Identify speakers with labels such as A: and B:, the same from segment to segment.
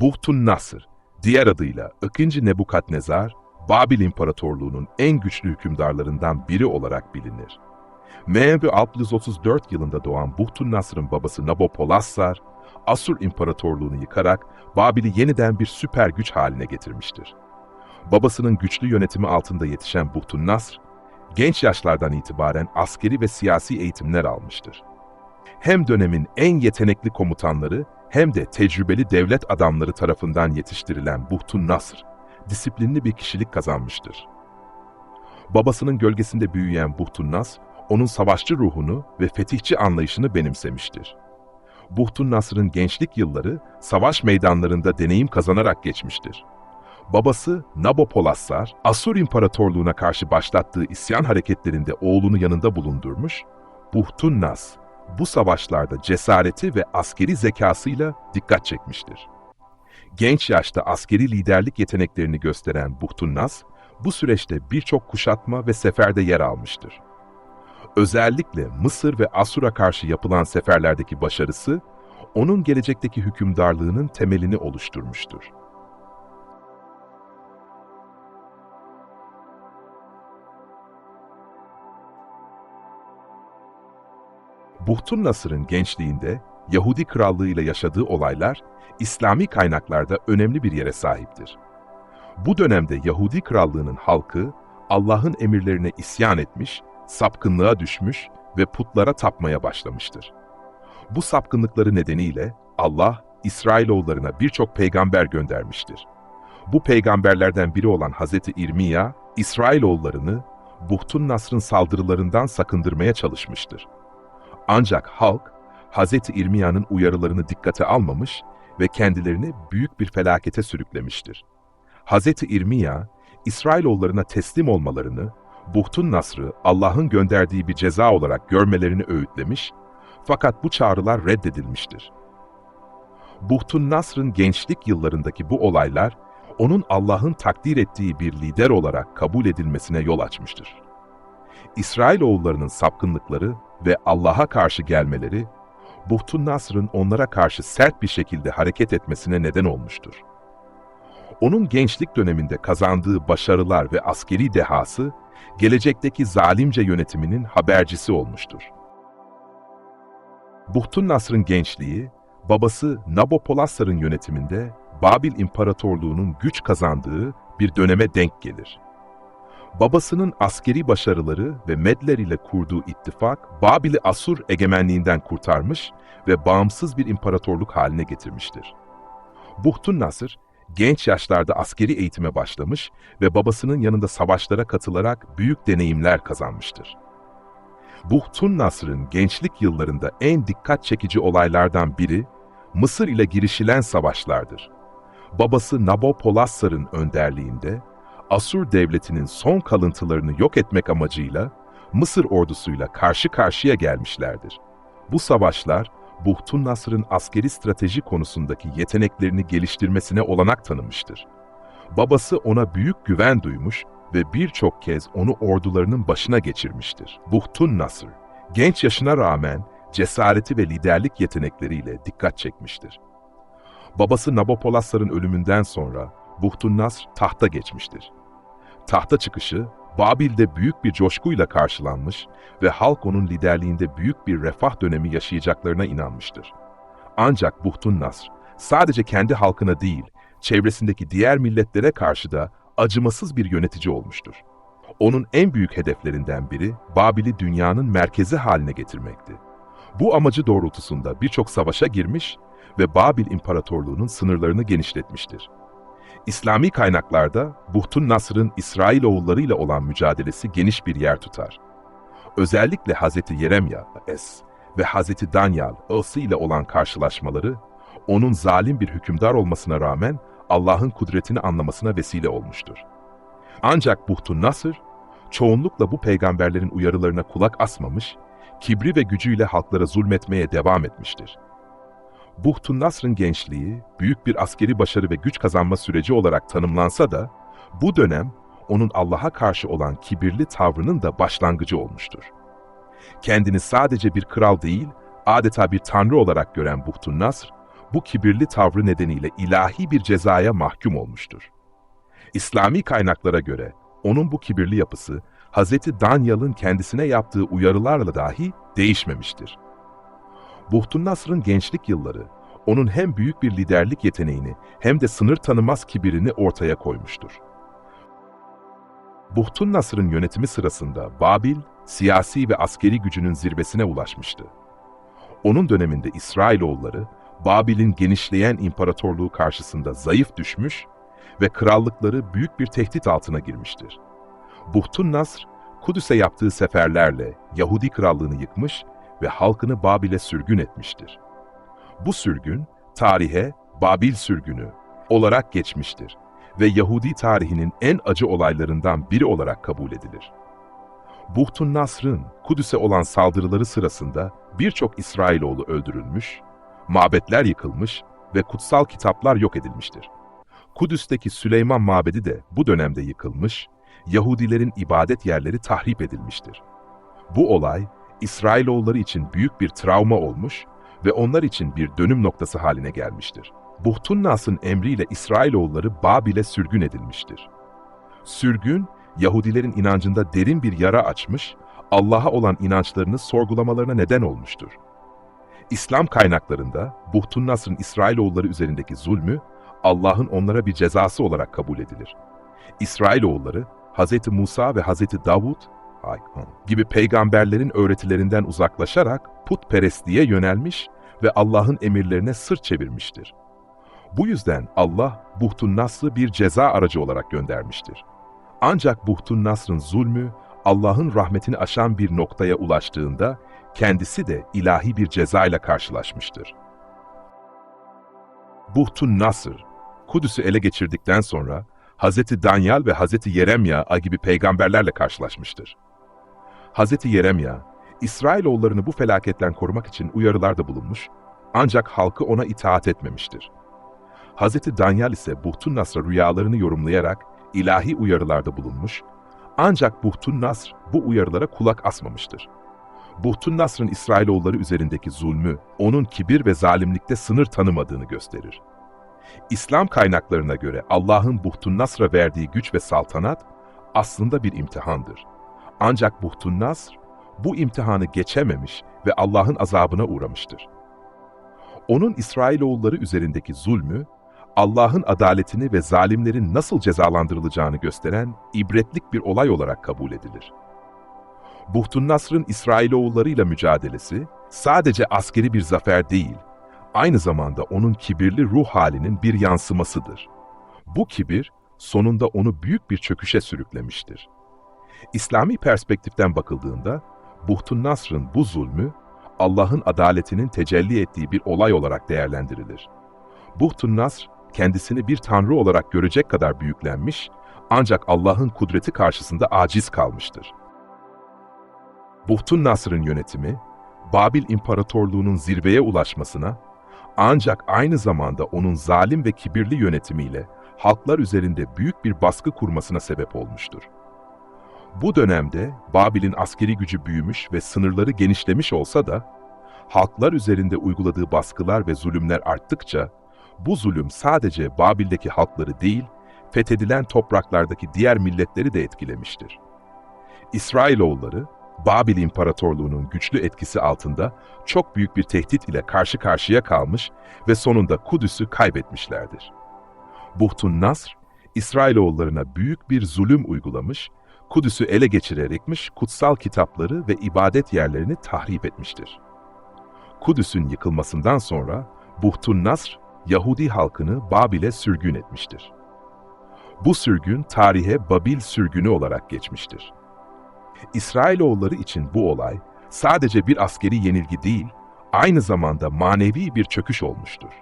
A: Buhtun Nasır, diğer adıyla 2. Nebukadnezar, Babil İmparatorluğu'nun en güçlü hükümdarlarından biri olarak bilinir. M.Ö. 634 yılında doğan Buhtun Nasır'ın babası Nabopolassar, Asur İmparatorluğunu yıkarak Babil'i yeniden bir süper güç haline getirmiştir. Babasının güçlü yönetimi altında yetişen Buhtun Nasr, genç yaşlardan itibaren askeri ve siyasi eğitimler almıştır. Hem dönemin en yetenekli komutanları hem de tecrübeli devlet adamları tarafından yetiştirilen Buhtun Nasr, disiplinli bir kişilik kazanmıştır. Babasının gölgesinde büyüyen Buhtun Nasr, onun savaşçı ruhunu ve fetihçi anlayışını benimsemiştir. Buhtun Nasr'ın gençlik yılları savaş meydanlarında deneyim kazanarak geçmiştir. Babası Nabopolassar, Asur İmparatorluğu'na karşı başlattığı isyan hareketlerinde oğlunu yanında bulundurmuş, Buhtun Nas, bu savaşlarda cesareti ve askeri zekasıyla dikkat çekmiştir. Genç yaşta askeri liderlik yeteneklerini gösteren Buhtun Nas, bu süreçte birçok kuşatma ve seferde yer almıştır. Özellikle Mısır ve Asur'a karşı yapılan seferlerdeki başarısı, onun gelecekteki hükümdarlığının temelini oluşturmuştur. Buhtun Nasır'ın gençliğinde Yahudi Krallığı ile yaşadığı olaylar İslami kaynaklarda önemli bir yere sahiptir. Bu dönemde Yahudi Krallığı'nın halkı Allah'ın emirlerine isyan etmiş, sapkınlığa düşmüş ve putlara tapmaya başlamıştır. Bu sapkınlıkları nedeniyle Allah İsrailoğullarına birçok peygamber göndermiştir. Bu peygamberlerden biri olan Hazreti İrmiya, İsrailoğullarını Buhtun Nasr'ın saldırılarından sakındırmaya çalışmıştır. Ancak halk, Hz. İrmiya'nın uyarılarını dikkate almamış ve kendilerini büyük bir felakete sürüklemiştir. Hz. İrmiya, İsrailoğullarına teslim olmalarını, Buhtun Nasr'ı Allah'ın gönderdiği bir ceza olarak görmelerini öğütlemiş, fakat bu çağrılar reddedilmiştir. Buhtun Nasr'ın gençlik yıllarındaki bu olaylar, onun Allah'ın takdir ettiği bir lider olarak kabul edilmesine yol açmıştır. İsrailoğullarının sapkınlıkları ve Allah'a karşı gelmeleri, Buhtun Nasr'ın onlara karşı sert bir şekilde hareket etmesine neden olmuştur. Onun gençlik döneminde kazandığı başarılar ve askeri dehası, gelecekteki zalimce yönetiminin habercisi olmuştur. Buhtun Nasr'ın gençliği, babası Nabopolassar'ın yönetiminde Babil İmparatorluğu'nun güç kazandığı bir döneme denk gelir. Babasının askeri başarıları ve Medler ile kurduğu ittifak, Babil'i Asur egemenliğinden kurtarmış ve bağımsız bir imparatorluk haline getirmiştir. Buhtun Nasır, genç yaşlarda askeri eğitime başlamış ve babasının yanında savaşlara katılarak büyük deneyimler kazanmıştır. Buhtun Nasr'ın gençlik yıllarında en dikkat çekici olaylardan biri, Mısır ile girişilen savaşlardır. Babası Nabopolassar'ın önderliğinde, Asur devletinin son kalıntılarını yok etmek amacıyla Mısır ordusuyla karşı karşıya gelmişlerdir. Bu savaşlar, Buhtun Nasr'ın askeri strateji konusundaki yeteneklerini geliştirmesine olanak tanımıştır. Babası ona büyük güven duymuş ve birçok kez onu ordularının başına geçirmiştir. Buhtun Nasr, genç yaşına rağmen cesareti ve liderlik yetenekleriyle dikkat çekmiştir. Babası Nabopolassar'ın ölümünden sonra Buhtun Nasr tahta geçmiştir. Tahta çıkışı Babil'de büyük bir coşkuyla karşılanmış ve halk onun liderliğinde büyük bir refah dönemi yaşayacaklarına inanmıştır. Ancak Buhtun Nasr sadece kendi halkına değil, çevresindeki diğer milletlere karşı da acımasız bir yönetici olmuştur. Onun en büyük hedeflerinden biri Babil'i dünyanın merkezi haline getirmekti. Bu amacı doğrultusunda birçok savaşa girmiş ve Babil İmparatorluğu'nun sınırlarını genişletmiştir. İslami kaynaklarda Buhtun Nasr'ın İsrailoğullarıyla olan mücadelesi geniş bir yer tutar. Özellikle Hz. Yeremya Es ve Hz. Danyal I'sı ile olan karşılaşmaları, onun zalim bir hükümdar olmasına rağmen Allah'ın kudretini anlamasına vesile olmuştur. Ancak Buhtun Nasr, çoğunlukla bu peygamberlerin uyarılarına kulak asmamış, kibri ve gücüyle halklara zulmetmeye devam etmiştir. Buhtun Nasr'ın gençliği, büyük bir askeri başarı ve güç kazanma süreci olarak tanımlansa da, bu dönem onun Allah'a karşı olan kibirli tavrının da başlangıcı olmuştur. Kendini sadece bir kral değil, adeta bir tanrı olarak gören Buhtun Nasr, bu kibirli tavrı nedeniyle ilahi bir cezaya mahkum olmuştur. İslami kaynaklara göre onun bu kibirli yapısı Hz. Danyal'ın kendisine yaptığı uyarılarla dahi değişmemiştir. Buhtun Nasr'ın gençlik yılları onun hem büyük bir liderlik yeteneğini hem de sınır tanımaz kibirini ortaya koymuştur. Buhtun Nasr'ın yönetimi sırasında Babil, siyasi ve askeri gücünün zirvesine ulaşmıştı. Onun döneminde İsrailoğulları, Babil'in genişleyen imparatorluğu karşısında zayıf düşmüş ve krallıkları büyük bir tehdit altına girmiştir. Buhtun Nasr, Kudüs'e yaptığı seferlerle Yahudi krallığını yıkmış ve halkını Babil'e sürgün etmiştir. Bu sürgün, tarihe Babil sürgünü olarak geçmiştir ve Yahudi tarihinin en acı olaylarından biri olarak kabul edilir. Buhtun Nasr'ın Kudüs'e olan saldırıları sırasında birçok İsrailoğlu öldürülmüş, mabetler yıkılmış ve kutsal kitaplar yok edilmiştir. Kudüs'teki Süleyman Mabedi de bu dönemde yıkılmış, Yahudilerin ibadet yerleri tahrip edilmiştir. Bu olay, İsrailoğulları için büyük bir travma olmuş ve onlar için bir dönüm noktası haline gelmiştir. Buhtun Nas'ın emriyle İsrailoğulları Babil'e sürgün edilmiştir. Sürgün, Yahudilerin inancında derin bir yara açmış, Allah'a olan inançlarını sorgulamalarına neden olmuştur. İslam kaynaklarında Buhtun Nasr'ın İsrailoğulları üzerindeki zulmü, Allah'ın onlara bir cezası olarak kabul edilir. İsrailoğulları, Hz. Musa ve Hz. Davud gibi peygamberlerin öğretilerinden uzaklaşarak putperestliğe yönelmiş ve Allah'ın emirlerine sırt çevirmiştir. Bu yüzden Allah Buhtun Nasr'ı bir ceza aracı olarak göndermiştir. Ancak Buhtun Nasr'ın zulmü Allah'ın rahmetini aşan bir noktaya ulaştığında kendisi de ilahi bir ceza ile karşılaşmıştır. Buhtun Nasr, Kudüs'ü ele geçirdikten sonra Hz. Danyal ve Hz. Yeremya gibi peygamberlerle karşılaşmıştır. Hz. Yeremya, İsrailoğullarını bu felaketten korumak için uyarılarda bulunmuş, ancak halkı ona itaat etmemiştir. Hz. Danyal ise Buhtun Nasr'a rüyalarını yorumlayarak ilahi uyarılarda bulunmuş, ancak Buhtun Nasr bu uyarılara kulak asmamıştır. Buhtun Nasr'ın İsrailoğulları üzerindeki zulmü, onun kibir ve zalimlikte sınır tanımadığını gösterir. İslam kaynaklarına göre Allah'ın Buhtun Nasr'a verdiği güç ve saltanat aslında bir imtihandır. Ancak Buhtun Nasr bu imtihanı geçememiş ve Allah'ın azabına uğramıştır. Onun İsrailoğulları üzerindeki zulmü, Allah'ın adaletini ve zalimlerin nasıl cezalandırılacağını gösteren ibretlik bir olay olarak kabul edilir. Buhtun Nasr'ın İsrailoğullarıyla mücadelesi sadece askeri bir zafer değil, aynı zamanda onun kibirli ruh halinin bir yansımasıdır. Bu kibir sonunda onu büyük bir çöküşe sürüklemiştir. İslami perspektiften bakıldığında Buhtun Nasr'ın bu zulmü Allah'ın adaletinin tecelli ettiği bir olay olarak değerlendirilir. Buhtun Nasr kendisini bir tanrı olarak görecek kadar büyüklenmiş ancak Allah'ın kudreti karşısında aciz kalmıştır. Buhtun Nasr'ın yönetimi, Babil İmparatorluğu'nun zirveye ulaşmasına, ancak aynı zamanda onun zalim ve kibirli yönetimiyle halklar üzerinde büyük bir baskı kurmasına sebep olmuştur. Bu dönemde Babil'in askeri gücü büyümüş ve sınırları genişlemiş olsa da, halklar üzerinde uyguladığı baskılar ve zulümler arttıkça, bu zulüm sadece Babil'deki halkları değil, fethedilen topraklardaki diğer milletleri de etkilemiştir. İsrailoğulları, Babil İmparatorluğu'nun güçlü etkisi altında çok büyük bir tehdit ile karşı karşıya kalmış ve sonunda Kudüs'ü kaybetmişlerdir. Buhtun Nasr, İsrailoğullarına büyük bir zulüm uygulamış, Kudüs'ü ele geçirerekmiş kutsal kitapları ve ibadet yerlerini tahrip etmiştir. Kudüs'ün yıkılmasından sonra Buhtun Nasr, Yahudi halkını Babil'e sürgün etmiştir. Bu sürgün tarihe Babil sürgünü olarak geçmiştir. İsrailoğulları için bu olay sadece bir askeri yenilgi değil, aynı zamanda manevi bir çöküş olmuştur.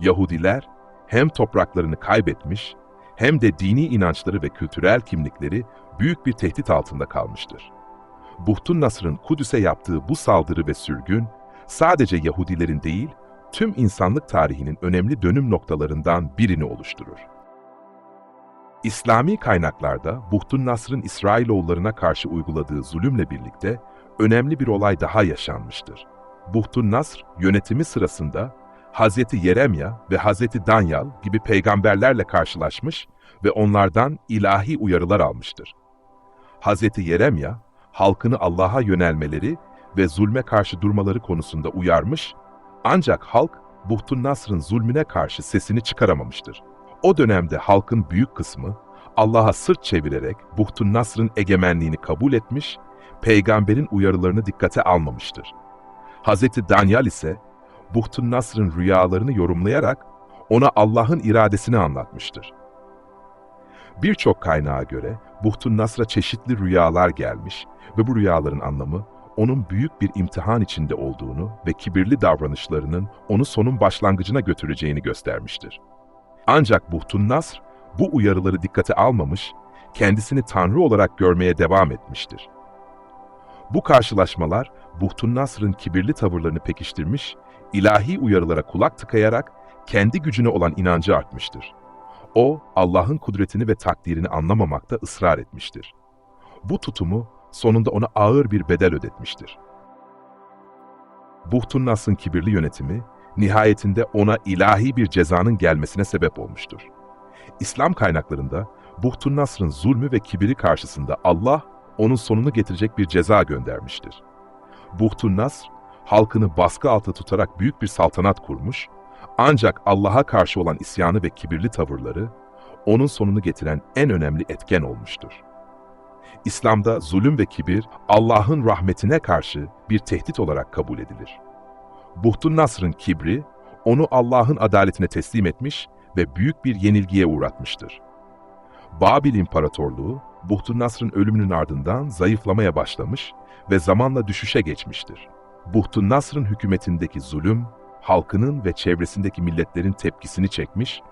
A: Yahudiler hem topraklarını kaybetmiş hem de dini inançları ve kültürel kimlikleri büyük bir tehdit altında kalmıştır. Buhtun Nasr'ın Kudüs'e yaptığı bu saldırı ve sürgün sadece Yahudilerin değil, tüm insanlık tarihinin önemli dönüm noktalarından birini oluşturur. İslami kaynaklarda Buhtun Nasr'ın İsrailoğullarına karşı uyguladığı zulümle birlikte önemli bir olay daha yaşanmıştır. Buhtun Nasr yönetimi sırasında Hazreti Yeremya ve Hazreti Danyal gibi peygamberlerle karşılaşmış ve onlardan ilahi uyarılar almıştır. Hazreti Yeremya, halkını Allah'a yönelmeleri ve zulme karşı durmaları konusunda uyarmış, ancak halk Buhtun Nasr'ın zulmüne karşı sesini çıkaramamıştır. O dönemde halkın büyük kısmı Allah'a sırt çevirerek Buhtun Nasr'ın egemenliğini kabul etmiş, peygamberin uyarılarını dikkate almamıştır. Hazreti Danyal ise Buhtun Nasr'ın rüyalarını yorumlayarak ona Allah'ın iradesini anlatmıştır. Birçok kaynağa göre Buhtun Nasr'a çeşitli rüyalar gelmiş ve bu rüyaların anlamı onun büyük bir imtihan içinde olduğunu ve kibirli davranışlarının onu sonun başlangıcına götüreceğini göstermiştir. Ancak Buhtun Nasr bu uyarıları dikkate almamış, kendisini Tanrı olarak görmeye devam etmiştir. Bu karşılaşmalar Buhtun Nasr'ın kibirli tavırlarını pekiştirmiş, ilahi uyarılara kulak tıkayarak kendi gücüne olan inancı artmıştır. O, Allah'ın kudretini ve takdirini anlamamakta ısrar etmiştir. Bu tutumu sonunda ona ağır bir bedel ödetmiştir. Buhtun Nasr'ın kibirli yönetimi, nihayetinde ona ilahi bir cezanın gelmesine sebep olmuştur. İslam kaynaklarında Buhtun Nasr'ın zulmü ve kibiri karşısında Allah, onun sonunu getirecek bir ceza göndermiştir. Buhtun Nasr, halkını baskı altında tutarak büyük bir saltanat kurmuş, ancak Allah'a karşı olan isyanı ve kibirli tavırları, onun sonunu getiren en önemli etken olmuştur. İslam'da zulüm ve kibir, Allah'ın rahmetine karşı bir tehdit olarak kabul edilir. Buhtun Nasr'ın kibri, onu Allah'ın adaletine teslim etmiş ve büyük bir yenilgiye uğratmıştır. Babil İmparatorluğu, Buhtun Nasr'ın ölümünün ardından zayıflamaya başlamış ve zamanla düşüşe geçmiştir. Buhtun Nasr'ın hükümetindeki zulüm, halkının ve çevresindeki milletlerin tepkisini çekmiş,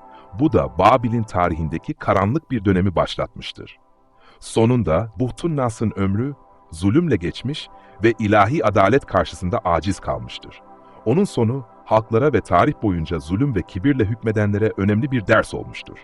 A: bu da Babil'in tarihindeki karanlık bir dönemi başlatmıştır. Sonunda Buhtun Nasr'ın ömrü zulümle geçmiş ve ilahi adalet karşısında aciz kalmıştır. Onun sonu halklara ve tarih boyunca zulüm ve kibirle hükmedenlere önemli bir ders olmuştur.